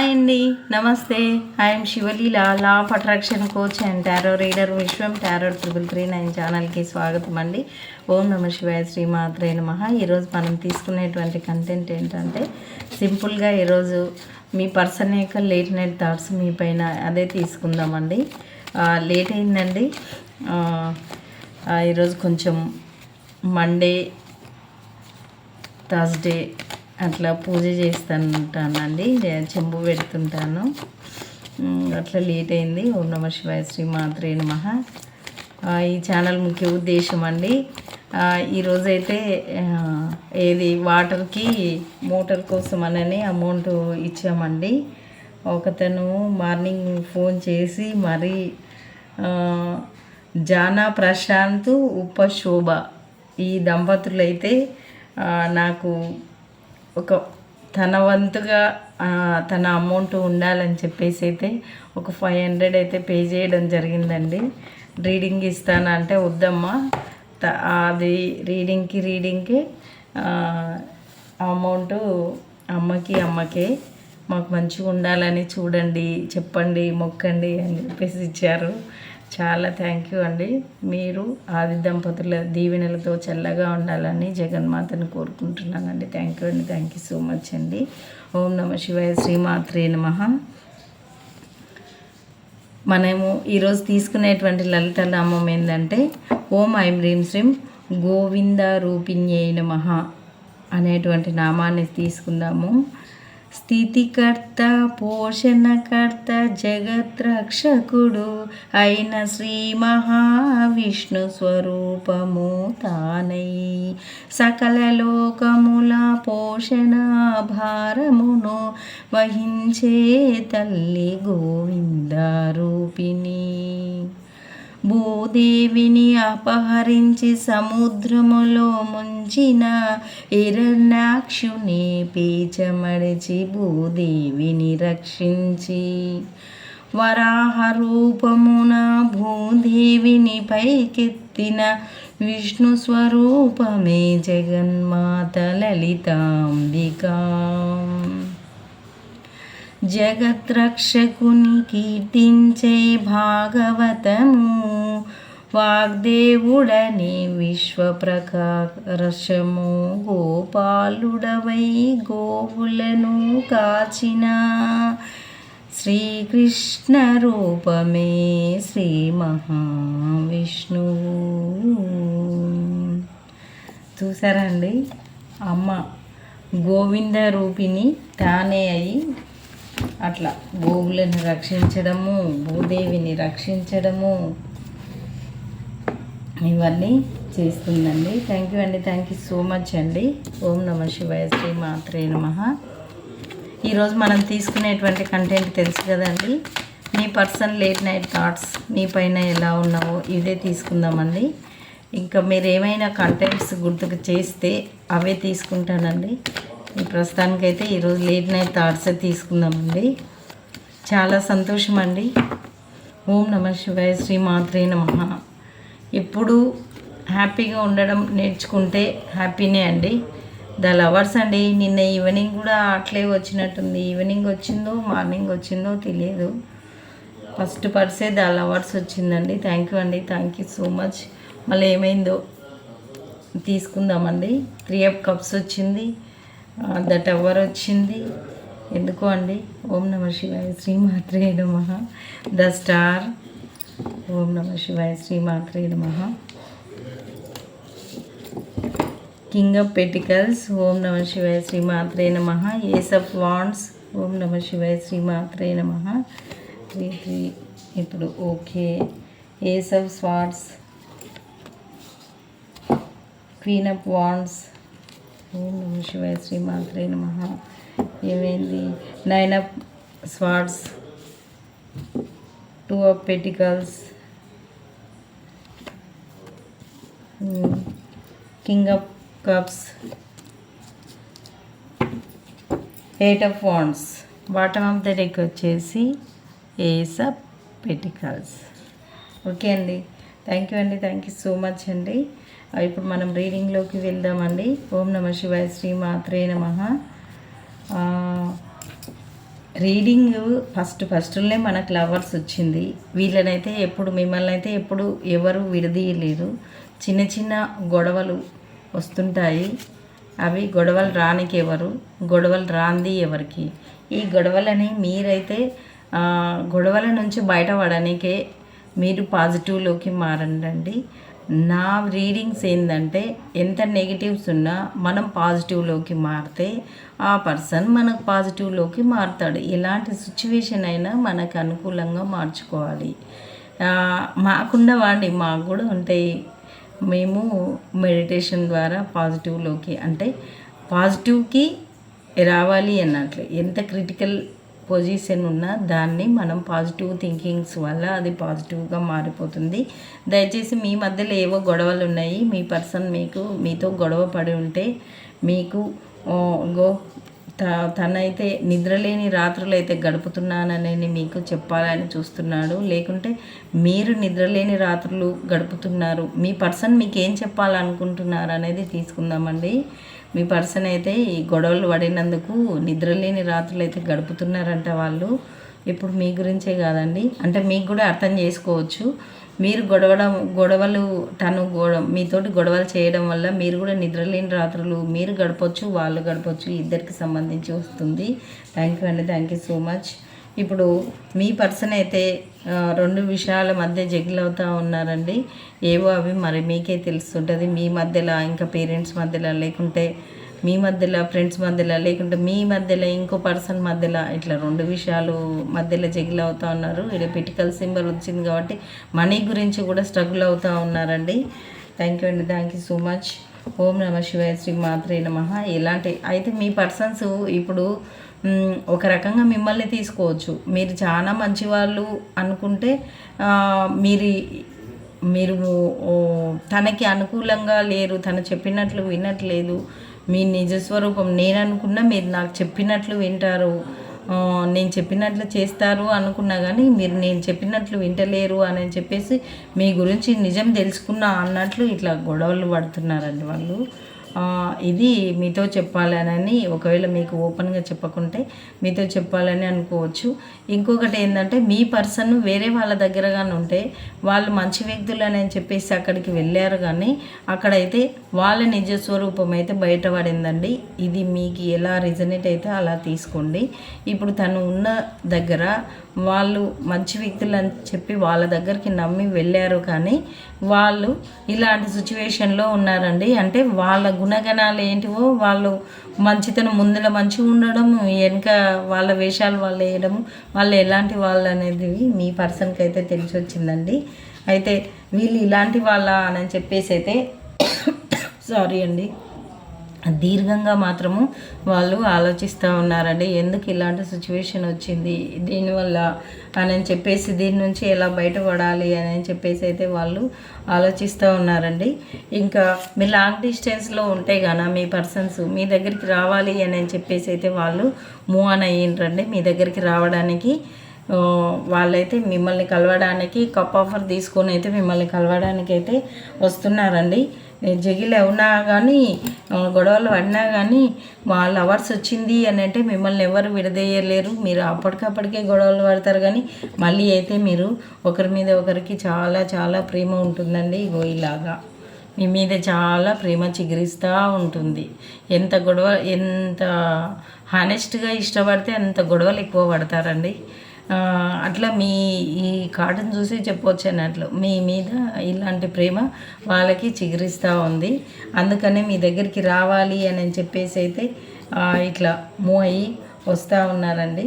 Hi అండి. నమస్తే. I am Sivaleela law of attraction coach and tarot reader Vishwam tarot triple three nine ఛానల్కి స్వాగతం అండి. ఓం నమ శివాయ శ్రీమాత్రే నమ. ఈరోజు మనం తీసుకునేటువంటి కంటెంట్ ఏంటంటే సింపుల్గా ఈరోజు మీ పర్సన్ యొక్క లేట్ నైట్ థాట్స్ మీ పైన అదే తీసుకుందామండి. లేట్ అయిందండి. ఈరోజు కొంచెం మండే థర్స్డే అట్లా పూజ చేస్తుంటానండి చెంబు పెడుతుంటాను. అట్లా లేట్ అయింది. ఓం నమ శివాయ శ్రీ మాత్రే నమ. ఈ ఛానల్ ముఖ్య ఉద్దేశం అండి. ఈరోజైతే ఏది వాటర్కి మోటార్ కోసం అనని అమౌంట్ ఇచ్చామండి. ఒకతను మార్నింగ్ ఫోన్ చేసి మరి జానా ప్రశాంత్ ఉపశోభ. ఈ దంపతులైతే నాకు ఒక తన వంతుగా తన అమౌంట్ ఉండాలని చెప్పేసి అయితే ఒక ఫైవ్ హండ్రెడ్ అయితే పే చేయడం జరిగిందండి. రీడింగ్ ఇస్తాను అంటే వద్దమ్మా. త- అది రీడింగ్కి రీడింగ్కి అమౌంట్ అమ్మకి అమ్మకే. మాకు మంచిగా ఉండాలని చూడండి చెప్పండి మొక్కండి అని చెప్పేసి ఇచ్చారు. చాలా థ్యాంక్ యూ అండి. మీరు ఆది దంపతుల దీవెనలతో చల్లగా ఉండాలని జగన్మాతను కోరుకుంటున్నానండి. థ్యాంక్ యూ అండి. థ్యాంక్ యూ సో మచ్ అండి. ఓం నమ శివాయ శ్రీమాత్రే నమ. మనము ఈరోజు తీసుకునేటువంటి లలిత నామం ఏంటంటే ఓం ఐం హ్రీం శ్రీం గోవింద రూపిణ్యై నమ అనేటువంటి నామాన్ని తీసుకుందాము. స్థితికర్త పోషణకర్త జగత్రక్షకుడు అయిన శ్రీ మహావిష్ణు స్వరూపము తానై. సకల లోకముల పోషణ భారమును వహించే తల్లి గోవింద రూపిణి భూదేవిని అపహరించి సముద్రములో ముంచిన ఇరణాక్షుని పీచమడిచి భూదేవిని రక్షించి. వరాహ రూపమున భూదేవిని పైకెత్తిన విష్ణు స్వరూపమే జగన్మాత లలితాంబికా. జగత్రక్షకుని కీర్తించే భాగవతము. వాగ్దేవుడని విశ్వప్రకాశము. గోపాలుడవై గోవులను కాచిన శ్రీకృష్ణ రూపమే శ్రీ మహావిష్ణువు చూసారండి అమ్మ గోవింద రూపిణి తానే అయి అట్లా గోవులను రక్షించడము భూదేవిని రక్షించడము ఇవన్నీ చేస్తుందండి. థ్యాంక్ యూ అండి. థ్యాంక్ యూ సో మచ్ అండి. ఓం నమ శివాయ శ్రీ మాత్రే నమ. ఈరోజు మనం తీసుకునేటువంటి కంటెంట్ తెలుసు కదండి. మీ పర్సన్ లేట్ నైట్ థాట్స్ మీ పైన ఎలా ఉన్నావో ఇదే తీసుకుందామండి. ఇంకా మీరు ఏమైనా కంటెంట్స్ గుర్తుకు చేస్తే అవే తీసుకుంటానండి. ప్రస్తుతానికైతే ఈరోజు లేట్ నైట్ థాట్స్ తీసుకుందామండి. చాలా సంతోషం అండి ఓం నమ శివాయ శ్రీ మాత్రే నమ. ఎప్పుడు హ్యాపీగా ఉండడం నేర్చుకుంటే హ్యాపీనే అండి. ద లవర్స్ అండి నిన్న ఈవినింగ్ కూడా అట్లే వచ్చినట్టుంది. ఈవినింగ్ వచ్చిందో మార్నింగ్ వచ్చిందో తెలియదు. ఫస్ట్ పర్సే ద లవర్స్ వచ్చిందండి. థ్యాంక్ యూ అండి. థ్యాంక్ యూ సో మచ్ మళ్ళీ ఏమైందో తీసుకుందామండి. త్రీ అప్ కప్స్ వచ్చింది. ద టవర్ వచ్చింది? ఎందుకో అండి? ఓం నమ శివాయ శ్రీమాత్రే నమ. The star. ఓం నమ శివాయ శ్రీమాత్రే నమ. King of pentacles. ఓం నమ శివాయ శ్రీమాత్రే నమ. Ace of wands. ఓం నమ శివాయ శ్రీమాత్రే నమ. Three three. ఇప్పుడు okay. Ace of swords queen of wands. ఓం నమ శివాయ శ్రీమాత్రే నమ. ఏమైంది? Nine of swords two of pentacles king of cups eight of wands bottom of the deck వచ్చేసి ఏస్ ఆఫ్ పెటికల్స్. ఓకే అండి. థ్యాంక్ యూ అండి. Thank you so much అండి. ఇప్పుడు మనం రీడింగ్లోకి వెళ్దామండి. ఓం నమ శివాయ శ్రీ మాత్రే నమ. రీడింగ్ ఫస్ట్ ఫస్ట్లోనే మనకు లవర్స్ వచ్చింది. వీళ్ళనైతే ఎప్పుడు మిమ్మల్ని అయితే ఎప్పుడు ఎవరు విడదీయలేరు చిన్న చిన్న గొడవలు వస్తుంటాయి. అవి గొడవలు రానికి ఎవరు? గొడవలు రాంది ఎవరికి? ఈ గొడవలని మీరైతే గొడవల నుంచి బయటపడడానికే మీరు పాజిటివ్లోకి మారండి నా రీడింగ్స్ ఏంటంటే ఎంత నెగిటివ్స్ ఉన్నా మనం పాజిటివ్లోకి మారితే ఆ పర్సన్ మనకు పాజిటివ్లోకి మారుతాడు. ఎలాంటి సిచ్యువేషన్ అయినా మనకు అనుకూలంగా మార్చుకోవాలి. ఆ, మాకు కూడా ఉంటాయి. మేము మెడిటేషన్ ద్వారా పాజిటివ్లోకి అంటే పాజిటివ్కి రావాలి అన్నట్లు. ఎంత క్రిటికల్ పొజిషన్ ఉన్న దాన్ని మనం పాజిటివ్ థింకింగ్స్ వల్ల అది పాజిటివ్గా మారిపోతుంది. దయచేసి మీ మధ్యలో ఏవో గొడవలు ఉన్నాయి మీ పర్సన్ మీకు మీతో గొడవ పడి ఉంటే మీకు గో త- తనైతే నిద్రలేని రాత్రులు అయితే గడుపుతున్నానని మీకు చెప్పాలని చూస్తున్నాడు. లేకుంటే మీరు నిద్రలేని రాత్రులు గడుపుతున్నారు. మీ పర్సన్ మీకు ఏం చెప్పాలనుకుంటున్నారు అనేది తీసుకుందామండి. మీ పర్సన్ అయితే ఈ గొడవలు పడినందుకు నిద్రలేని రాత్రులు అయితే గడుపుతున్నారంట వాళ్ళు. ఇప్పుడు మీ గురించే కాదండి. అంటే మీకు కూడా అర్థం చేసుకోవచ్చు. మీరు గొడవడం గొడవలు తను గొడ మీతోటి గొడవలు చేయడం వల్ల మీరు కూడా నిద్రలేని రాత్రులు మీరు గడపచ్చు వాళ్ళు గడపచ్చు ఇద్దరికి సంబంధించి వస్తుంది. థ్యాంక్ యూ అండి. థ్యాంక్ యూ సో మచ్ ఇప్పుడు మీ పర్సన్ అయితే రెండు విషయాల మధ్య జగిల్ అవుతూ ఉన్నారండి. ఏవో అవి మరి మీకే తెలుస్తుంటుంది. మీ మధ్యలో ఇంకా పేరెంట్స్ మధ్యలో లేకుంటే మీ మధ్యలో ఫ్రెండ్స్ మధ్యలో లేకుంటే మీ మధ్యలో ఇంకో పర్సన్ మధ్యలో ఇట్లా రెండు విషయాలు మధ్యలో జగిల్ అవుతూ ఉన్నారు. ఇక్కడ పిటికల్ సింబల్ వచ్చింది కాబట్టి మనీ గురించి కూడా స్ట్రగుల్ అవుతూ ఉన్నారండి. థ్యాంక్ యూ అండి. Thank you so much. ఓం నమ శివాయ శ్రీ మాత్రే నమ. ఇలాంటి అయితే మీ పర్సన్స్ ఇప్పుడు ఒక రకంగా మిమ్మల్ని తీసుకోవచ్చు. మీరు చాలా మంచివాళ్ళు అనుకుంటే మీరు మీరు తనకి అనుకూలంగా లేరు తను చెప్పినట్లు వినట్లేదు మీ నిజ స్వరూపం. నేను అనుకున్నా మీరు నాకు చెప్పినట్లు వింటారు. నేను చెప్పినట్లు చేస్తారు అనుకున్నా కానీ మీరు నేను చెప్పినట్లు వింటలేరు అని చెప్పేసి మీ గురించి నిజం తెలుసుకున్నా అన్నట్లు ఇట్లా గొడవలు పడుతున్నారండి వాళ్ళు. ఇది మీతో చెప్పాలని ఒకవేళ మీకు ఓపెన్గా చెప్పకుంటే మీతో చెప్పాలని అనుకోవచ్చు. ఇంకొకటి ఏంటంటే మీ పర్సన్ వేరే వాళ్ళ దగ్గరగానే ఉంటే వాళ్ళు మంచి వ్యక్తులు అని చెప్పేసి అక్కడికి వెళ్ళారు కానీ అక్కడైతే వాళ్ళ నిజ స్వరూపం అయితే బయటపడిందండి. ఇది మీకు ఎలా రిజనేట్ అయితే అలా తీసుకోండి. ఇప్పుడు తను ఉన్న దగ్గర వాళ్ళు మంచి వ్యక్తులు అని చెప్పి వాళ్ళ దగ్గరికి నమ్మి వెళ్ళారు కానీ వాళ్ళు ఇలాంటి సిచ్యువేషన్లో ఉన్నారండి. అంటే వాళ్ళ గుణగణాలు ఏంటివో వాళ్ళు మంచితనం ముందర మంచిగా ఉండడం వెనుక వాళ్ళ వేషాలు వాళ్ళు వేయడం వాళ్ళు ఎలాంటి వాళ్ళు అనేది మీ పర్సన్కి అయితే తెలిసి వచ్చిందండి అయితే వీళ్ళు ఇలాంటి వాళ్ళ అని చెప్పేసి అయితే సారీ అండి. దీర్ఘంగా మాత్రము వాళ్ళు ఆలోచిస్తూ ఉన్నారండి. ఎందుకు ఇలాంటి సిచ్యువేషన్ వచ్చింది? దీనివల్ల అని చెప్పేసి దీని నుంచి ఎలా బయటపడాలి అని చెప్పేసి అయితే వాళ్ళు ఆలోచిస్తూ ఉన్నారండి. ఇంకా మీ లాంగ్ డిస్టెన్స్లో ఉంటే గాన మీ పర్సన్స్ మీ దగ్గరికి రావాలి అని చెప్పేసి అయితే వాళ్ళు మూవ్ ఆన్ అయ్యిండ్రండి. మీ దగ్గరికి రావడానికి వాళ్ళైతే మిమ్మల్ని కలవడానికి కప్ ఆఫర్ తీసుకొని అయితే మిమ్మల్ని కలవడానికి అయితే వస్తున్నారండి. జగిలి ఉన్నా కానీ గొడవలు పడినా కానీ మా లవర్స్ వచ్చింది అని అంటే మిమ్మల్ని ఎవరు విడదీయలేరు. మీరు అప్పటికప్పటికే గొడవలు పడతారు కానీ మళ్ళీ అయితే మీరు ఒకరి మీద ఒకరికి చాలా చాలా ప్రేమ ఉంటుందండి ఇగో ఇలాగా. మీ మీద చాలా ప్రేమ చిగురిస్తూ ఉంటుంది. ఎంత గొడవ ఎంత హానెస్ట్గా ఇష్టపడితే అంత గొడవలు ఎక్కువ పడతారండి. అట్లా మీ ఈ కార్డును చూసి చెప్పొచ్చు అన్నట్లు. మీ మీద ఇలాంటి ప్రేమ వాళ్ళకి చిగురిస్తూ ఉంది. అందుకనే మీ దగ్గరికి రావాలి అని చెప్పేసి అయితే ఇట్లా మూవ్ అయ్యి వస్తూ ఉన్నారండి.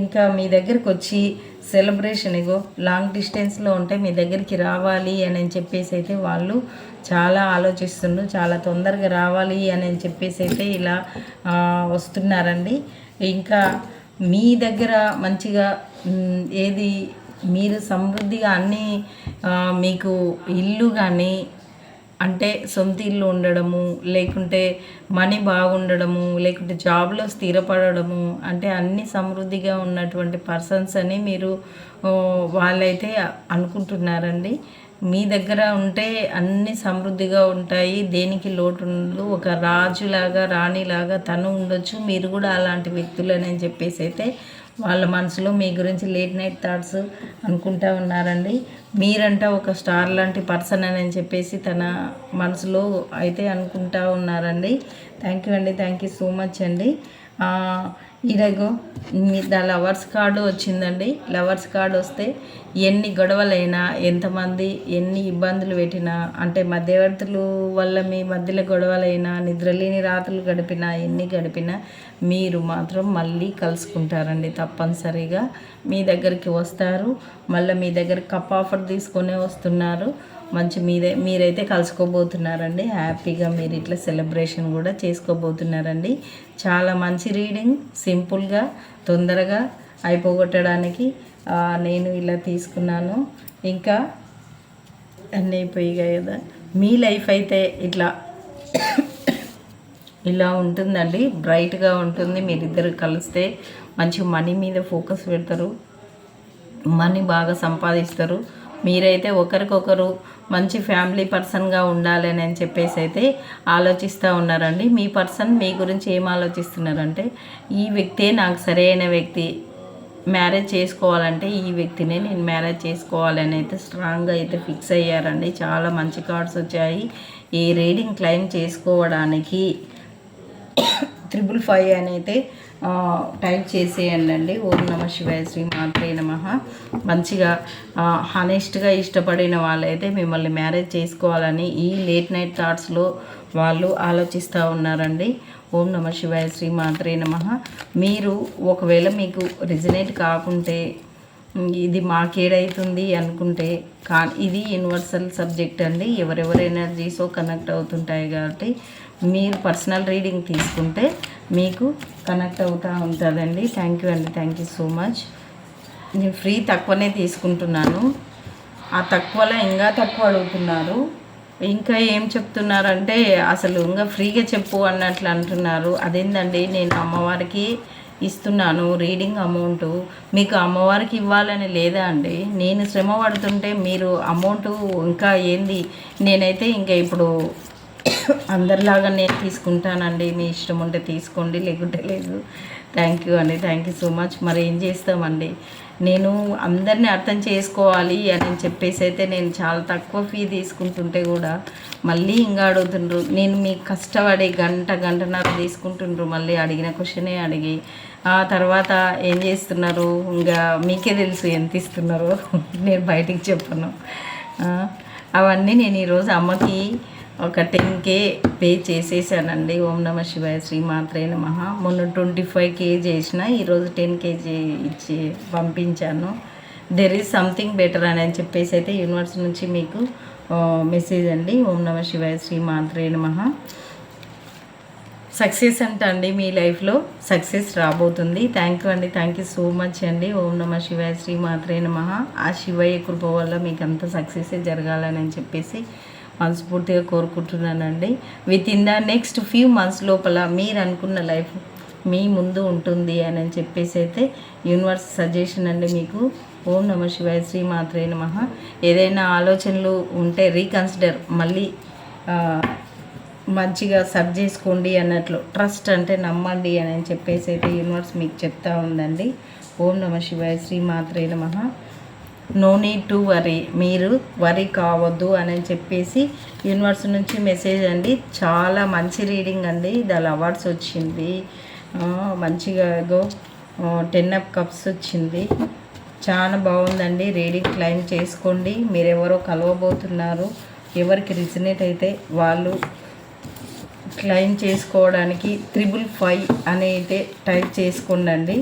ఇంకా మీ దగ్గరికి వచ్చి సెలబ్రేషన్ ఇగో లాంగ్ డిస్టెన్స్లో ఉంటే మీ దగ్గరికి రావాలి అని చెప్పేసి అయితే వాళ్ళు చాలా ఆలోచిస్తున్నారు చాలా తొందరగా రావాలి అని చెప్పేసి అయితే ఇలా వస్తున్నారండి. ఇంకా మీ దగ్గర మంచిగా ఏది మీరు సమృద్ధిగా అన్నీ మీకు ఇల్లు కానీ అంటే సొంత ఇల్లు ఉండడము లేకుంటే మనీ బాగుండడము లేకుంటే జాబ్లో స్థిరపడడము అంటే అన్ని సమృద్ధిగా ఉన్నటువంటి పర్సన్స్ అని మీరు వాళ్ళైతే అనుకుంటున్నారండి. మీ దగ్గర ఉంటే అన్ని సమృద్ధిగా ఉంటాయి. దేనికి లోటు ఉండదు. ఒక రాజులాగా రాణిలాగా తను ఉండొచ్చు. మీరు కూడా అలాంటి వ్యక్తులని చెప్పేసి అయితే వాళ్ళ మనసులో మీ గురించి లేట్ నైట్ థాట్స్ అనుకుంటా ఉన్నారండి. మీరంట ఒక స్టార్ లాంటి పర్సన్ అని చెప్పేసి తన మనసులో అయితే అనుకుంటా ఉన్నారండి. థ్యాంక్ యూ అండి. థ్యాంక్ యూ సో మచ్ అండి. ఇదిగో మీ ద లవర్స్ కార్డు వచ్చిందండి. లవర్స్ కార్డు వస్తే ఎన్ని గొడవలైనా ఎంతమంది ఎన్ని ఇబ్బందులు పెట్టినా అంటే మధ్యవర్తులు వల్ల మీ మధ్యలో గొడవలైనా నిద్రలేని రాత్రులు గడిపినా ఎన్ని గడిపినా మీరు మాత్రం మళ్ళీ కలుసుకుంటారండి తప్పనిసరిగా. మీ దగ్గరికి వస్తారు. మళ్ళీ మీ దగ్గర కప్ ఆఫర్ తీసుకునే వస్తున్నారు. మంచి మీరే మీరైతే కలుసుకోబోతున్నారండి. హ్యాపీగా మీరు ఇట్లా సెలబ్రేషన్ కూడా చేసుకోబోతున్నారండి. చాలా మంచి రీడింగ్ సింపుల్గా తొందరగా అయిపోగొట్టడానికి నేను ఇలా తీసుకున్నాను. ఇంకా అన్నీ అయిపోయాయి కదా మీ లైఫ్ అయితే ఇట్లా ఇలా ఉంటుందండి. బ్రైట్గా ఉంటుంది. మీరిద్దరు కలిస్తే మంచి మనీ మీద ఫోకస్ పెడతారు. మనీ బాగా సంపాదిస్తారు. మీరైతే ఒకరికొకరు మంచి ఫ్యామిలీ పర్సన్గా ఉండాలని అని చెప్పేసి అయితే ఆలోచిస్తూ ఉన్నారండి. మీ పర్సన్ మీ గురించి ఏం ఆలోచిస్తున్నారంటే ఈ వ్యక్తే నాకు సరైన వ్యక్తి మ్యారేజ్ చేసుకోవాలంటే ఈ వ్యక్తినే నేను మ్యారేజ్ చేసుకోవాలని అయితే స్ట్రాంగ్గా అయితే ఫిక్స్ అయ్యారండి. చాలా మంచి కార్డ్స్ వచ్చాయి. ఈ రీడింగ్ క్లెయిమ్ చేసుకోవడానికి ట్రిపుల్ ఫైవ్ అని అయితే టైప్ చేసేయండి ఓం నమ శివాయ శ్రీ మాత్రే నమ. మంచిగా హానెస్ట్గా ఇష్టపడిన వాళ్ళైతే మిమ్మల్ని మ్యారేజ్ చేసుకోవాలని ఈ లేట్ నైట్ థాట్స్లో వాళ్ళు ఆలోచిస్తూ ఉన్నారండి. ఓం నమ శివాయ శ్రీ మాత్రే నమ. మీరు ఒకవేళ మీకు రిజనేట్ కాకుంటే ఇది మాకేడైతుంది అనుకుంటే కా ఇది యూనివర్సల్ సబ్జెక్ట్ అండి. ఎవరెవరు ఎనర్జీసో కనెక్ట్ అవుతుంటాయి కాబట్టి మీరు పర్సనల్ రీడింగ్ తీసుకుంటే మీకు కనెక్ట్ అవుతూ ఉంటుందండి. థ్యాంక్ యూ అండి. థ్యాంక్ యూ సో మచ్ నేను ఫ్రీ తక్కువనే తీసుకుంటున్నాను. ఆ తక్కువలో ఇంకా తక్కువ అడుగుతున్నారు. ఇంకా ఏం చెప్తున్నారంటే అసలు ఇంకా ఫ్రీగా చెప్పు అన్నట్లు అంటున్నారు. అదేందండి నేను అమ్మవారికి ఇస్తున్నాను రీడింగ్ అమౌంట్ మీకు అమ్మవారికి ఇవ్వాలని లేదా అండి? నేను శ్రమ పడుతుంటే మీరు అమౌంట్ ఇంకా ఏంది? నేనైతే ఇంకా ఇప్పుడు అందరిలాగా నేను తీసుకుంటానండి మీ ఇష్టం ఉంటే తీసుకోండి లేకుంటే లేదు. థ్యాంక్ యూ అండి థ్యాంక్ యూ సో మచ్ మరి ఏం చేస్తామండి? నేను అందరిని అర్థం చేసుకోవాలి అని చెప్పేసి అయితే నేను చాలా తక్కువ ఫీ తీసుకుంటుంటే కూడా మళ్ళీ ఇంకా అడుగుతుండ్రు. నేను మీకు కష్టపడి గంట గంటన్నర తీసుకుంటుండ్రు మళ్ళీ అడిగిన క్వశ్చనే అడిగి. ఆ తర్వాత ఏం చేస్తున్నారు? ఇంకా మీకే తెలుసు ఎంత ఇస్తున్నారో. నేను బయటికి చెప్పను. అవన్నీ నేను ఈరోజు అమ్మకి ఒక టెన్ కే పే చేసేసానండి. ఓం నమ శివాయ శ్రీ మాత్రే నమ. మొన్న ట్వంటీ ఫైవ్ కేజీ చేసిన ఈరోజు టెన్ కేజీ ఇచ్చి పంపించాను. దెర్ ఈజ్ సంథింగ్ బెటర్ అని చెప్పేసి అయితే యూనివర్స్ నుంచి మీకు మెసేజ్ అండి. ఓం నమ శివాయ శ్రీ మాత్రే నమ. సక్సెస్ అంట అండి మీ లైఫ్లో సక్సెస్ రాబోతుంది. థ్యాంక్ యూ అండి. థ్యాంక్ యూ సో మచ్ అండి. ఓం నమ శివాయ శ్రీ మాత్రే నమ. ఆ శివయ్య కృప వల్ల మీకు అంత సక్సెస్ జరగాలని చెప్పేసి మనస్ఫూర్తిగా కోరుకుంటున్నానండి. Within the next few months లోపల మీరు అనుకున్న లైఫ్ మీ ముందు ఉంటుంది అని చెప్పేసి అయితే యూనివర్స్ సజెషన్ అండి మీకు. ఓం నమ శివాయ శ్రీ మాత్రే నమ. ఏదైనా ఆలోచనలు ఉంటే రీకన్సిడర్ మళ్ళీ మంచిగా సర్చ్ చేసుకోండి అన్నట్లు. ట్రస్ట్ అంటే నమ్మండి అని చెప్పేసి అయితే యూనివర్స్ మీకు చెప్తా ఉందండి. ఓం నమ శివాయ శ్రీ మాత్రే నమ. నో నీడ్ టు వరీ మీరు వరీ కావద్దు అని చెప్పేసి యూనివర్స్ నుంచి మెసేజ్ అండి. చాలా మంచి రీడింగ్ అండి. దాని అవార్డ్స్ వచ్చింది. మంచిగా గో టెన్ అప్ కప్స్ వచ్చింది. చాలా బాగుందండి. రీడింగ్ క్లైమ్ చేసుకోండి. మీరెవరో కలవబోతున్నారు. ఎవరికి రిజనేట్ అయితే వాళ్ళు క్లెయిమ్ చేసుకోవడానికి త్రిబుల్ ఫైవ్ అనేది టైప్ చేసుకోండి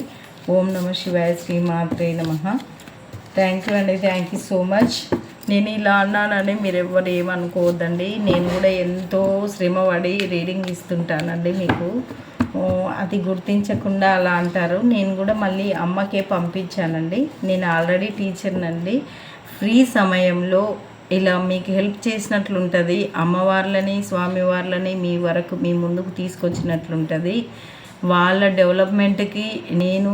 ఓం నమ శివాయ శ్రీమాత్రే నమ. థ్యాంక్ యూ అండి. థ్యాంక్ యూ సో మచ్ నేను ఇలా అన్నానని మీరు ఎవరు ఏమనుకోవద్దండి. నేను కూడా ఎంతో శ్రమ పడి రీడింగ్ ఇస్తుంటానండి మీకు. అది గుర్తించకుండా అలా అంటారు. నేను కూడా మళ్ళీ అమ్మకే పంపించానండి. నేను ఆల్రెడీ టీచర్నండి. ఫ్రీ సమయంలో ఇలా మీకు హెల్ప్ చేసినట్లుంటుంది. అమ్మవార్లని స్వామివార్లని మీ వరకు మీ ముందుకు తీసుకొచ్చినట్లుంటుంది. వాళ్ళ డెవలప్మెంట్కి నేను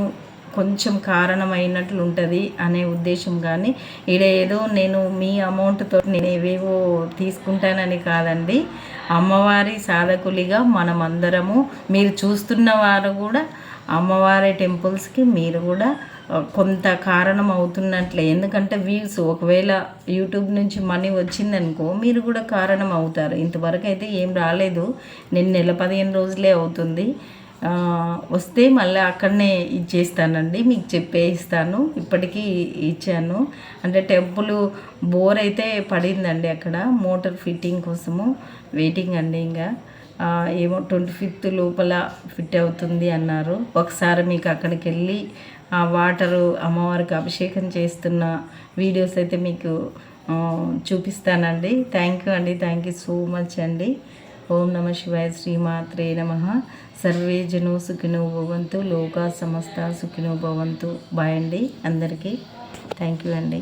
కొంచెం కారణమైనట్లు ఉంటుంది అనే ఉద్దేశం కానీ ఇక్కడ ఏదో నేను మీ అమౌంట్తో నేను ఏవేవో తీసుకుంటానని కాదండి. అమ్మవారి సాధకులిగా మనమందరము మీరు చూస్తున్న వారు కూడా అమ్మవారి టెంపుల్స్కి మీరు కూడా కొంత కారణం అవుతున్నట్లే ఎందుకంటే వ్యూస్ ఒకవేళ యూట్యూబ్ నుంచి మనీ వచ్చిందనుకో మీరు కూడా కారణం అవుతారు ఇంతవరకు అయితే ఏం రాలేదు. నేను నెల పదిహేను రోజులే అవుతుంది. వస్తే మళ్ళీ అక్కడనే ఇచ్చేస్తానండి మీకు చెప్పేస్తాను ఇప్పటికీ ఇచ్చాను. అంటే టెంపుల్ బోర్ అయితే పడిందండి అక్కడ మోటార్ ఫిట్టింగ్ కోసము వెయిటింగ్ అండి ఇంకా. ఏమో ట్వంటీ ఫిఫ్త్ లోపల ఫిట్ అవుతుంది అన్నారు. ఒకసారి మీకు అక్కడికి వెళ్ళి ఆ వాటరు అమ్మవారికి అభిషేకం చేస్తున్న వీడియోస్ అయితే మీకు చూపిస్తానండి. థ్యాంక్ యూ అండి థ్యాంక్ యూ సో మచ్ అండి. ఓం నమ శివాయ శ్రీమాత్రే నమ. సర్వే జనో సుఖినో భవంతు లోకా సమస్త సుఖినో భవంతు. బాయ్ అండి అందరికీ. థ్యాంక్ యూ అండి.